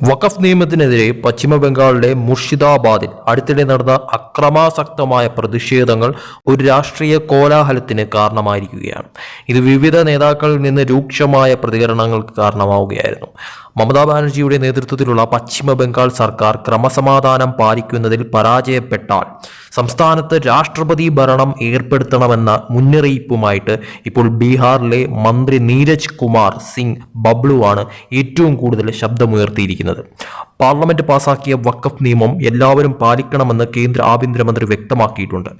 വഖഫ് നിയമത്തിനെതിരെ പശ്ചിമ ബംഗാളിലെ മുർഷിദാബാദിൽ അടുത്തിടെ നടന്ന അക്രമാസക്തമായ പ്രതിഷേധങ്ങൾ ഒരു രാഷ്ട്രീയ കോലാഹലത്തിന് കാരണമായിരിക്കുകയാണ്. ഇത് വിവിധ നേതാക്കളിൽ നിന്ന് രൂക്ഷമായ പ്രതികരണങ്ങൾക്ക് കാരണമാവുകയായിരുന്നു. മമതാ ബാനർജിയുടെ നേതൃത്വത്തിലുള്ള പശ്ചിമ ബംഗാൾ സർക്കാർ ക്രമസമാധാനം പാലിക്കുന്നതിൽ പരാജയപ്പെട്ടാൽ സംസ്ഥാനത്ത് രാഷ്ട്രപതി ഭരണം ഏർപ്പെടുത്തണമെന്ന മുന്നറിയിപ്പുമായിട്ട് ഇപ്പോൾ ബീഹാറിലെ മന്ത്രി നീരജ് കുമാർ സിംഗ് ബബ്ലുവാണ് ഏറ്റവും കൂടുതൽ ശബ്ദമുയർത്തിയിരിക്കുന്നത്. പാർലമെന്റ് പാസാക്കിയ വക്കഫ് നിയമം എല്ലാവരും പാലിക്കണമെന്ന് കേന്ദ്ര ആഭ്യന്തരമന്ത്രി വ്യക്തമാക്കിയിട്ടുണ്ട്.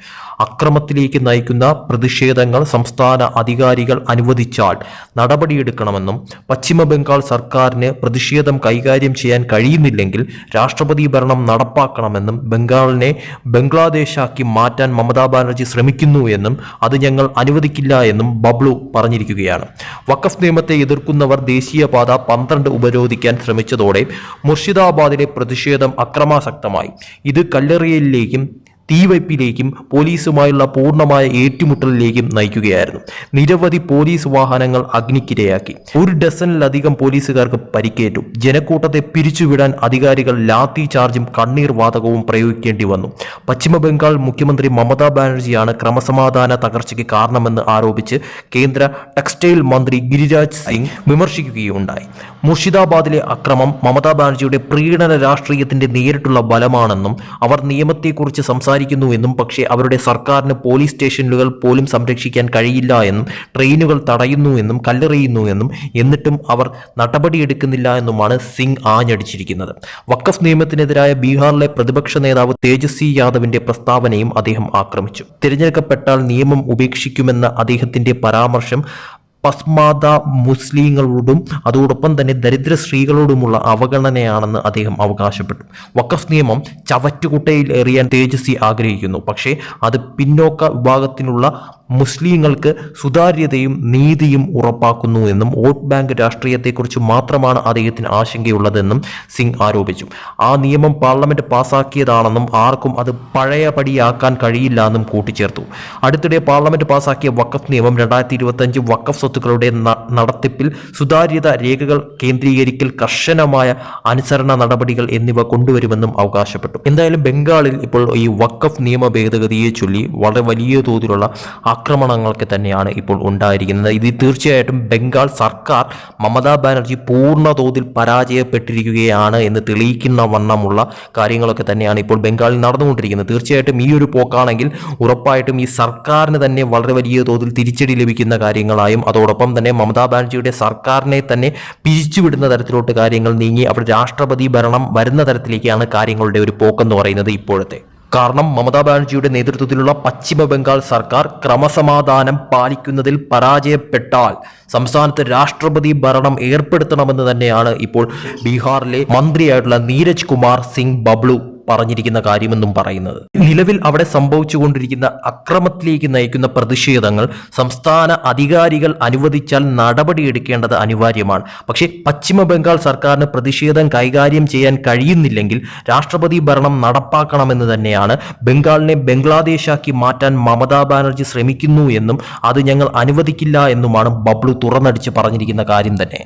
അക്രമത്തിലേക്ക് നയിക്കുന്ന പ്രതിഷേധങ്ങൾ സംസ്ഥാന അധികാരികൾ അനുവദിച്ചാൽ നടപടിയെടുക്കണമെന്നും പശ്ചിമ ബംഗാൾ സർക്കാരിന് പ്രതിഷേധം കൈകാര്യം ചെയ്യാൻ കഴിയുന്നില്ലെങ്കിൽ രാഷ്ട്രപതി ഭരണം നടപ്പാക്കണമെന്നും ബംഗാളിനെ ബംഗ്ലാദേശാക്കി മാറ്റാൻ മമതാ ബാനർജി ശ്രമിക്കുന്നു എന്നും അത് ഞങ്ങൾ അനുവദിക്കില്ല എന്നും ബബ്ലു പറഞ്ഞിരിക്കുകയാണ്. വഖഫ് നിയമത്തെ എതിർക്കുന്നവർ ദേശീയപാത പന്ത്രണ്ട് ഉപരോധിക്കാൻ ശ്രമിച്ചതോടെ മുർഷിദാബാദിലെ പ്രതിഷേധം അക്രമാസക്തമായി. ഇത് കല്ലെറിയലിലേക്കും തീവയ്പിലേക്കും പോലീസുമായുള്ള പൂർണമായ ഏറ്റുമുട്ടലിലേക്കും നയിക്കുകയായിരുന്നു. നിരവധി പോലീസ് വാഹനങ്ങൾ അഗ്നിക്കിരയാക്കി. ഒരു ഡസനിലധികം പോലീസുകാർക്ക് പരിക്കേറ്റു. ജനക്കൂട്ടത്തെ പിരിച്ചുവിടാൻ അധികാരികൾ ലാത്തി ചാർജും കണ്ണീർ വാതകവും പ്രയോഗിക്കേണ്ടി വന്നു. പശ്ചിമ ബംഗാൾ മുഖ്യമന്ത്രി മമതാ ബാനർജിയാണ് ക്രമസമാധാന തകർച്ചയ്ക്ക് കാരണമെന്ന് ആരോപിച്ച് കേന്ദ്ര ടെക്സ്റ്റൈൽ മന്ത്രി ഗിരിരാജ് സിംഗ് വിമർശിക്കുകയുണ്ടായി. മുർഷിദാബാദിലെ അക്രമം മമതാ ബാനർജിയുടെ പ്രീണന രാഷ്ട്രീയത്തിന്റെ നേരിട്ടുള്ള ബലമാണെന്നും അവർ നിയമത്തെക്കുറിച്ച് സംസാരിക്കുന്നു എന്നും പക്ഷേ അവരുടെ സർക്കാരിന് പോലീസ് സ്റ്റേഷനുകൾ പോലും സംരക്ഷിക്കാൻ കഴിയില്ല എന്നും ട്രെയിനുകൾ തടയുന്നു എന്നും കല്ലെറിയുന്നു എന്നും എന്നിട്ടും അവർ നടപടിയെടുക്കുന്നില്ല എന്നുമാണ് സിംഗ് ആഞ്ഞടിച്ചിരിക്കുന്നത്. വക്കഫ് നിയമത്തിനെതിരായ ബീഹാറിലെ പ്രതിപക്ഷ നേതാവ് തേജസ്വി യാദവിന്റെ പ്രസ്താവനയും അദ്ദേഹം ആക്രമിച്ചു. തിരഞ്ഞെടുക്കപ്പെട്ടാൽ നിയമം ഉപേക്ഷിക്കുമെന്ന അദ്ദേഹത്തിന്റെ പരാമർശം പസ്മാത മുസ്ലിങ്ങളോടും അതോടൊപ്പം തന്നെ ദരിദ്ര സ്ത്രീകളോടുമുള്ള അവഗണനയാണെന്ന് അദ്ദേഹം അവകാശപ്പെട്ടു. വഖഫ് നിയമം ചവറ്റുകുട്ടയിൽ എറിയാൻ തേജസ്വി ആഗ്രഹിക്കുന്നു. പക്ഷേ അത് പിന്നോക്ക വിഭാഗത്തിനുള്ള മുസ്ലിങ്ങൾക്ക് സുതാര്യതയും നീതിയും ഉറപ്പാക്കുന്നു എന്നും വോട്ട് ബാങ്ക് രാഷ്ട്രീയത്തെക്കുറിച്ച് മാത്രമാണ് അദ്ദേഹത്തിന് ആശങ്കയുള്ളതെന്നും സിംഗ് ആരോപിച്ചു. ആ നിയമം പാർലമെന്റ് പാസാക്കിയതാണെന്നും ആർക്കും അത് പഴയപടിയാക്കാൻ കഴിയില്ല എന്നും കൂട്ടിച്ചേർത്തു. അടുത്തിടെ പാർലമെന്റ് പാസാക്കിയ വഖഫ് നിയമം രണ്ടായിരത്തി ഇരുപത്തഞ്ച് വഖഫ് സ്വത്തുക്കളുടെ നടത്തിപ്പിൽ സുതാര്യത രേഖകൾ കേന്ദ്രീകരിക്കൽ കർശനമായ അനുസരണ നടപടികൾ എന്നിവ കൊണ്ടുവരുമെന്നും അവകാശപ്പെട്ടു. എന്തായാലും ബംഗാളിൽ ഇപ്പോൾ ഈ വഖഫ് നിയമ ഭേദഗതിയെ ചൊല്ലി വളരെ വലിയ തോതിലുള്ള ആക്രമണങ്ങൾക്ക് തന്നെയാണ് ഇപ്പോൾ ഉണ്ടായിരിക്കുന്നത്. ഇത് തീർച്ചയായിട്ടും ബംഗാൾ സർക്കാർ മമതാ ബാനർജി പൂർണ തോതിൽ പരാജയപ്പെട്ടിരിക്കുകയാണ് എന്ന് തെളിയിക്കുന്ന വണ്ണമുള്ള കാര്യങ്ങളൊക്കെ തന്നെയാണ് ഇപ്പോൾ ബംഗാളിൽ നടന്നുകൊണ്ടിരിക്കുന്നത്. തീർച്ചയായിട്ടും ഈ ഒരു പോക്കാണെങ്കിൽ ഉറപ്പായിട്ടും ഈ സർക്കാരിന് തന്നെ വളരെ വലിയ തോതിൽ തിരിച്ചടി ലഭിക്കുന്ന കാര്യങ്ങളായും അതോടൊപ്പം തന്നെ മമതാ ബാനർജിയുടെ സർക്കാരിനെ തന്നെ പിരിച്ചുവിടുന്ന തരത്തിലോട്ട് കാര്യങ്ങൾ നീങ്ങി അവിടെ രാഷ്ട്രപതി ഭരണം വരുന്ന തരത്തിലേക്കാണ് കാര്യങ്ങളുടെ ഒരു പോക്കെന്ന് പറയുന്നത് ഇപ്പോഴത്തെ. കാരണം മമതാ ബാനർജിയുടെ നേതൃത്വത്തിലുള്ള പശ്ചിമ ബംഗാൾ സർക്കാർ ക്രമസമാധാനം പാലിക്കുന്നതിൽ പരാജയപ്പെട്ടാൽ സംസ്ഥാനത്ത് രാഷ്ട്രപതി ഭരണം ഏർപ്പെടുത്തണമെന്ന് തന്നെയാണ് ഇപ്പോൾ ബീഹാറിലെ മന്ത്രിയായിട്ടുള്ള നീരജ് കുമാർ സിംഗ് ബബ്ലു. പറഞ്ഞിരിക്കുന്ന കാര്യമെന്നും പറയുന്നത്. നിലവിൽ അവിടെ സംഭവിച്ചുകൊണ്ടിരിക്കുന്ന അക്രമത്തിലേക്ക് നയിക്കുന്ന പ്രതിഷേധങ്ങൾ സംസ്ഥാന അധികാരികൾ അനുവദിച്ചാൽ നടപടിയെടുക്കേണ്ടത് അനിവാര്യമാണ്. പക്ഷേ പശ്ചിമ ബംഗാൾ സർക്കാരിന് പ്രതിഷേധം കൈകാര്യം ചെയ്യാൻ കഴിയുന്നില്ലെങ്കിൽ രാഷ്ട്രപതി ഭരണം നടപ്പാക്കണമെന്ന് തന്നെയാണ് ബംഗാളിനെ ബംഗ്ലാദേശാക്കി മാറ്റാൻ മമതാ ബാനർജി ശ്രമിക്കുന്നു എന്നും അത് ഞങ്ങൾ അനുവദിക്കില്ല എന്നുമാണ് ബബ്ലു തുറന്നടിച്ച് പറഞ്ഞിരിക്കുന്ന കാര്യം തന്നെ.